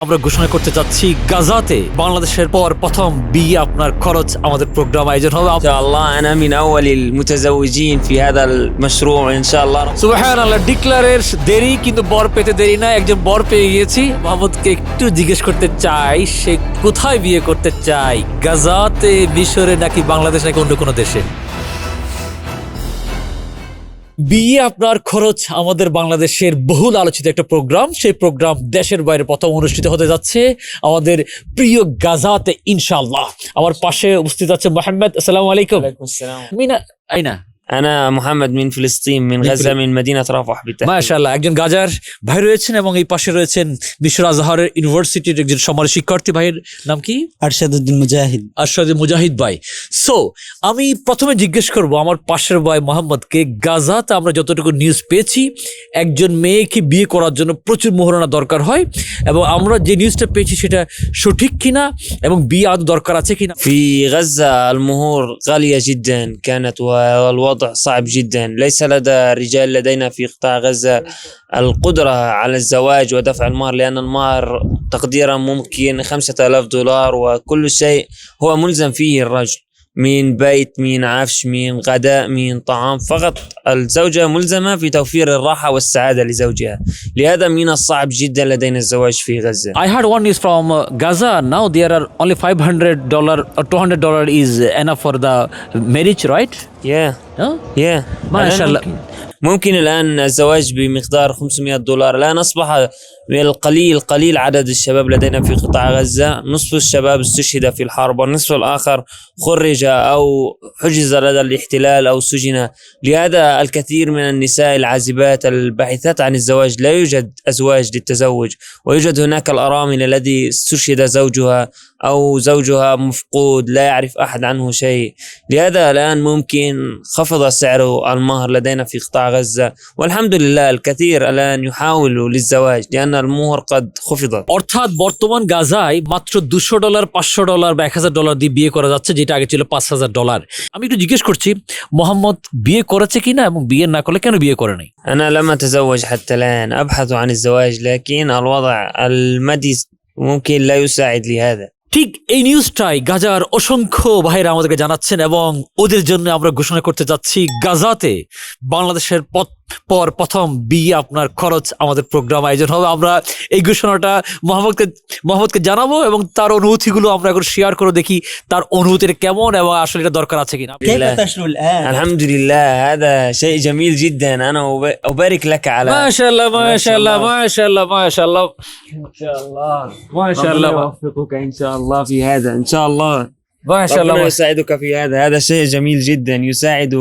আমরা ঘোষণা করতে যাচ্ছি গাজাতে বাংলাদেশের পর প্রথম বিয়ে আপনার খরচ আমাদের প্রোগ্রাম আয়োজন হবে ان شاء الله انا من اول المتزوجين في هذا المشروع ان شاء الله সুবাহান আল্লাহ ডিক্লারের দেরি কিন্তু বর পেতে দেরি না একজন বর পেয়ে গিয়েছি মোহাম্মদকে একটু জিজ্ঞেস করতে চাই সে কোথায় বিয়ে করতে চাই গাজাতে মিশরে নাকি বাংলাদেশ নাকি অন্য কোনো দেশে বিয়ে আপনার খরচ আমাদের বাংলাদেশের বহুল আলোচিত একটা প্রোগ্রাম। সেই প্রোগ্রাম দেশের বাইরে প্রথম অনুষ্ঠিত হতে যাচ্ছে আমাদের প্রিয় গাজাতে ইনশাল্লাহ আমার পাশে উপস্থিত আছে মোহাম্মদ আসসালাম আলাইকুম। মিনা আইনা। انا محمد من فلسطين من من غزه فل- من مدينه رفح بالتحديد মাশাআল্লাহ একজন গাজার ভাই রয়েছেন এবং এই পাশে রয়েছেন বিশ্ব আজহারের ইউনিভার্সিটির একজন সমাজ শিক্ষার্থী ভাইয়ের নাম কি আরশাদ উদ্দিন মুজাহিদ আশরাদ মুজাহিদ ভাই সো আমি প্রথমে জিজ্ঞেস করব আমার পাশের ভাই মোহাম্মদকে গাজাতে আমরা যতটুকু নিউজ পেয়েছি একজন মেয়েকে বিয়ে করার জন্য প্রচুর মোহরানা দরকার হয় এবং আমরা যে নিউজটা পেয়েছি সেটা সঠিক কিনা এবং বিয়ে আদৌ দরকার আছে কিনা في غزه المهور غاليه جدا كانت والوضع صعب جدا. ليس لدى الرجال لدينا في قطاع غزة القدرة على الزواج ودفع المهر لأن المهر تقديرا ممكن 5000 دولار وكل شيء هو ملزم فيه الرجل. من بيت من عفش من غداء من طعام. فقط الزوجة ملزمة في توفير الراحة والسعادة لزوجها. لهذا من الصعب جدا لدينا الزواج في غزة. I heard one is from Gaza. Now there are only 500 dollar or 200 dollar is enough for the marriage, right? yeah. Huh? yeah ما شاء الله. ممكن. الآن الزواج بمقدار 500 دولار الآن أصبح من القليل قليل عدد الشباب لدينا في قطاع غزة نصف الشباب استشهد في الحرب والنصف الآخر خرج أو حجز لدى الاحتلال أو سجن لهذا الكثير من النساء العازبات الباحثات عن الزواج لا يوجد أزواج للتزوج ويوجد هناك الأرامل الذي استشهد زوجها أو زوجها مفقود لا يعرف أحد عنه شيء لهذا الآن ممكن خفض سعر المهر لدينا في قطاع غزة والحمد لله الكثير الآن يحاول للزواج لأن المهر قد خفض অর্থাৎ বর্তমান গাজায় মাত্র দুশো ডলার পাঁচশো ডলার বা এক হাজার ডলার দিয়ে বিয়ে করা যাচ্ছে যেটা আগে ছিল পাঁচ হাজার ডলার আমি একটু জিজ্ঞেস করছি মোহাম্মদ বিয়ে করেছে কিনা এবং বিয়ে না করলে কেন বিয়ে করে নাই أنا لم أتزوج حتى الآن أبحث عن الزواج لكن الوضع المادي ممكن لا يساعد لهذا ঠিক এই নিউজটাই গাজার অসংখ্য ভাইরা আমাদেরকে জানাচ্ছেন এবং ওদের জন্য আমরা ঘোষণা করতে যাচ্ছি গাজাতে বাংলাদেশের পথ পর প্রথম বিয়ে আপনার খরচ আমাদের প্রোগ্রাম আয়োজন হবে আমরা এই ঘোষণাটা মোহাম্মদকে মোহাম্মদকে জানাবো এবং তার অনুভূতিগুলো আমরা এখন শেয়ার করে দেখি তার অনুভূতির কেমন এবং আসলে এটা দরকার আছে কিনা كيف لا. تشعر الآن؟ الحمد لله هذا شيء جميل جدا أنا أب- أبارك لك على মাশাআল্লাহ মাশাআল্লাহ الله. মাশাআল্লাহ মাশাআল্লাহ إن شاء الله মাশাআল্লাহ ربنا يوفقك إن شاء الله في هذا إن شاء الله মাশাআল্লাহ ربنا يساعدك في هذا هذا شيء جميل جدا يساعد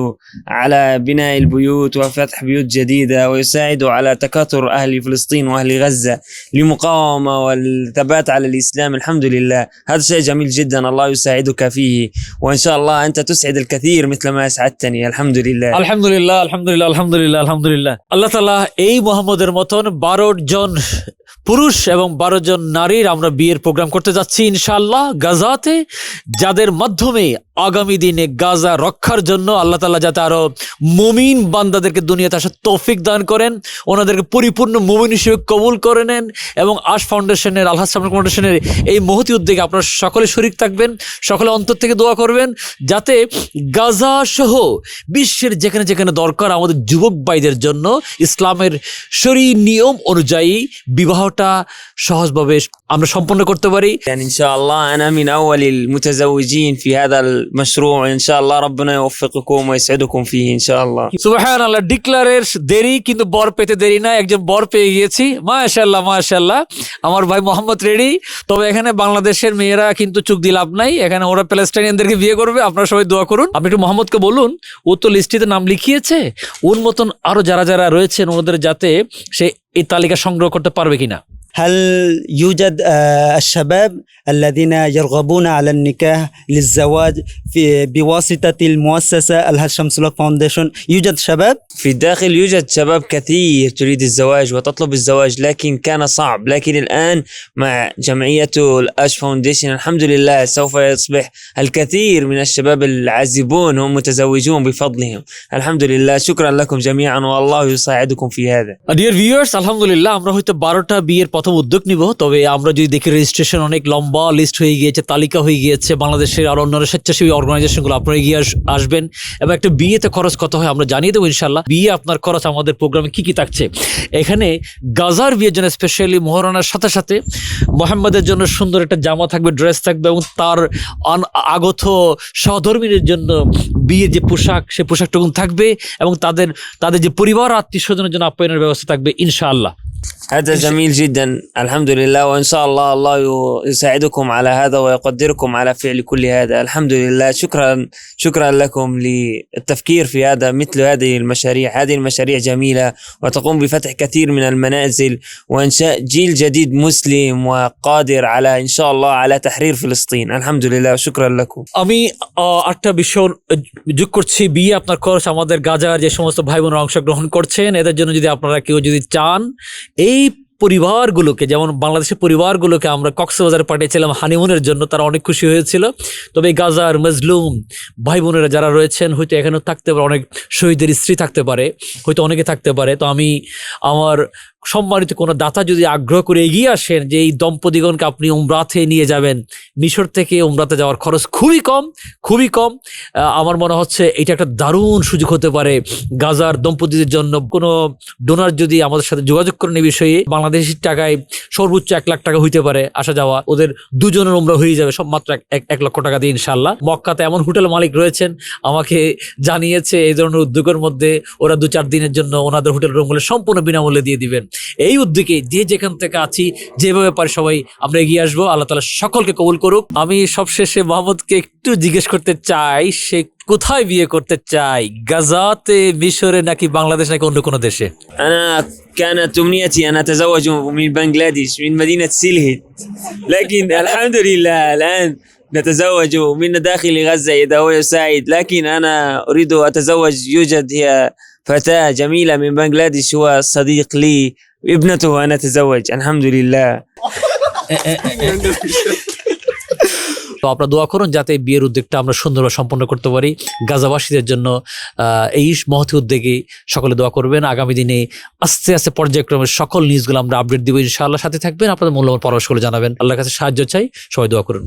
على بناء البيوت وفتح بيوت جديدة ويساعد على تكاثر أهل فلسطين وأهل غزة لمقاومة والثبات على الإسلام الحمد لله هذا شيء جميل جدا الله يساعدك فيه وإن شاء الله أنت تسعد الكثير مثل ما أسعدتني الحمد لله আলহামদুলিল্লাহ আলহামদুলিল্লাহ আলহামদুলিল্লাহ আলহামদুলিল্লাহ আল্লাহ তালা এই মোহাম্মদের মতন বারো জন পুরুষ এবং বারো জন নারীর আমরা বিয়ের প্রোগ্রাম করতে যাচ্ছি, ইনশাআল্লাহ, গাজাতে, যাদের মাধ্যমে আগামী দিনে গাজা রক্ষার জন্য আল্লাহ তালা যাতে আরও মমিন বান্দাদেরকে দুনিয়াতে আসার তৌফিক দান করেন, ওনাদেরকে পরিপূর্ণ মমিন হিসেবে কবুল করে নেন এবং আশ ফাউন্ডেশনের আল্লাহ সামনে ফাউন্ডেশনের এই মহতি উদ্যোগে আপনারা সকলে শরিক থাকবেন, সকলে অন্তর থেকে দোয়া করবেন, যাতে গাজা সহ বিশ্বের যেখানে যেখানে দরকার আমাদের যুবক ভাইদের জন্য ইসলামের শরী নিয়ম অনুযায়ী বিবাহটা সহজভাবে আমরা সম্পন্ন করতে পারি يعني إن شاء الله أنا من أول المتزوجين في هذا المشروع إن شاء الله ربنا يوفقكم ويسعدكم فيه إن شاء الله সুবাহান আল্লাহ ডিক্লারের দেরি কিন্তু বর পেতে দেরি না একজন বর পেয়ে গিয়েছি মাশাল্লাহ মাশাল্লাহ আমার ভাই মোহাম্মদ রেডি তবে এখানে বাংলাদেশের মেয়েরা কিন্তু চুক দিয়ে লাভ নাই এখানে ওরা প্যালেস্টাইনিয়ানদেরকে বিয়ে করবে আপনারা সবাই দোয়া করুন আপনি একটু মোহাম্মদকে বলুন ও তো লিস্টিতে নাম লিখিয়েছে ওর মতন আরো যারা যারা রয়েছেন ওদের যাতে সে এই তালিকা সংগ্রহ করতে পারবে কিনা هل يوجد آه، الشباب الذين يرغبون على النكاح للزواج في بواسطة المؤسسة الهاشم شمس فاونديشن يوجد شباب في الداخل يوجد شباب كثير تريد الزواج وتطلب الزواج لكن كان صعب لكن الآن مع جمعية الأش فاونديشن الحمد لله سوف يصبح الكثير من الشباب العازبون هم متزوجون بفضلهم الحمد لله شكرا لكم جميعا والله يساعدكم في هذا ডিয়ার ভিউয়ার্স আলহামদুলিল্লাহ আমরা হয়তো বারোটা বিয়ের প্রথম উদ্যোগ নিব, তবে আমরা যদি দেখি রেজিস্ট্রেশন অনেক লম্বা লিস্ট হয়ে গিয়েছে, তালিকা হয়ে গিয়েছে, বাংলাদেশের আর অন্যান্য স্বেচ্ছাসেবী অর্গানাইজেশনগুলো আপনারা এগিয়ে আসবেন, এবং একটা বিয়েতে খরচ কত হয় আমরা জানিয়ে দেবো ইনশাল্লাহ বিয়ে আপনার খরচ আমাদের প্রোগ্রামে কি কি থাকছে? এখানে গাজার বিয়ের জন্য স্পেশালি মহারানার সাথে সাথে মোহাম্মদের জন্য সুন্দর একটা জামা থাকবে ড্রেস থাকবে, এবং তার আগত সহধর্মীদের জন্য বিয়ের যে পোশাক, সে পোশাকটুকু থাকবে, এবং তাদের তাদের যে পরিবার আত্মীয় স্বজনের জন্য আপ্যায়নের ব্যবস্থা থাকবে ইনশাআল্লাহ। هذا جميل جدا الحمد لله وإن شاء الله الله يساعدكم على هذا ويقدركم على فعل كل هذا الحمد لله شكرا شكرا لكم للتفكير في هذا مثل هذه المشاريع هذه المشاريع جميلة وتقوم بفتح كثير من المنازل وإنشاء جيل جديد مسلم وقادر على إن شاء الله على تحرير فلسطين الحمد لله شكرا لكم আমি আহ, আরেকটা বিষয় যোগ করছি বিয়ে আপনার খরচ আমাদের গাজার যে সমস্ত ভাই বোনেরা অংশগ্রহণ করছেন এদের জন্য যদি আপনারা কেউ যদি চান এই পরিবারগুলোকে, যেমন বাংলাদেশের পরিবারগুলোকে আমরা কক্সবাজারে পাঠিয়েছিলাম হানিমুনের জন্য, তারা অনেক খুশি হয়েছিল। তবে গাজার মজলুম ভাই বোনেরা যারা রয়েছেন, হয়তো এখানেও থাকতে পারে, অনেক শহীদের স্ত্রী থাকতে পারে, হয়তো অনেকে থাকতে পারে। তো আমি আমার সম্মানিত কোনো দাতা যদি আগ্রহ করে এগিয়ে আসেন যে এই দম্পতিগণকে আপনি উমরাতে নিয়ে যাবেন, মিশর থেকে উমরাতে যাওয়ার খরচ খুবই কম খুবই কম। আমার মনে হচ্ছে এটা একটা দারুণ সুযোগ হতে পারে গাজার দম্পতিদের জন্য। কোনো ডোনার যদি আমাদের সাথে যোগাযোগ করেন এই বিষয়ে, বাংলাদেশের টাকায় সর্বোচ্চ এক লাখ টাকা হইতে পারে আসা যাওয়া। ওদের দুজনের উমরা হয়ে যাবে, সব মাত্র এক লক্ষ টাকা দিয়ে ইনশাল্লাহ মক্কাতে এমন হোটেল মালিক রয়েছেন, আমাকে জানিয়েছে এই ধরনের উদ্যোগের মধ্যে ওরা দু চার দিনের জন্য ওনাদের হোটেল রুমগুলো সম্পূর্ণ বিনামূল্যে দিয়ে দিবেন। এই উদ্যোগে যে যেখান থেকে আছি যেভাবে পারি সবাই আমরা এগিয়ে আসবো আল্লাহ তালা সকলকে কবুল করুক আমি সবশেষে মোহাম্মদকে একটু জিজ্ঞেস করতে চাই সে কোথায় বিয়ে করতে চাই গাজাতে মিশরে নাকি বাংলাদেশ নাকি অন্য কোনো দেশে أنا كانت أمنيتي أن أتزوج من بنغلاديش من مدينة سيلهيت لكن الحمد لله الآن نتزوج من داخل غزة إذا هو يساعد لكن أنا أريد أتزوج يوجد هي فتاة جميلة من بنغلاديش هو صديق لي ابنته أنا أتزوج الحمد لله তো আপনারা দোয়া করুন যাতে এই বিয়ের উদ্যোগটা আমরা সুন্দরভাবে সম্পন্ন করতে পারি গাজাবাসীদের জন্য আহ, এই মহতি উদ্যোগে সকলে দোয়া করবেন আগামী দিনে আস্তে আস্তে পর্যায়ক্রমে সকল নিউজগুলো আমরা আপডেট দিব ইনশাআল্লাহ সাথে থাকবেন আপনাদের মূল্যবান পরামর্শগুলো জানাবেন আল্লাহর কাছে সাহায্য চাই সবাই দোয়া করুন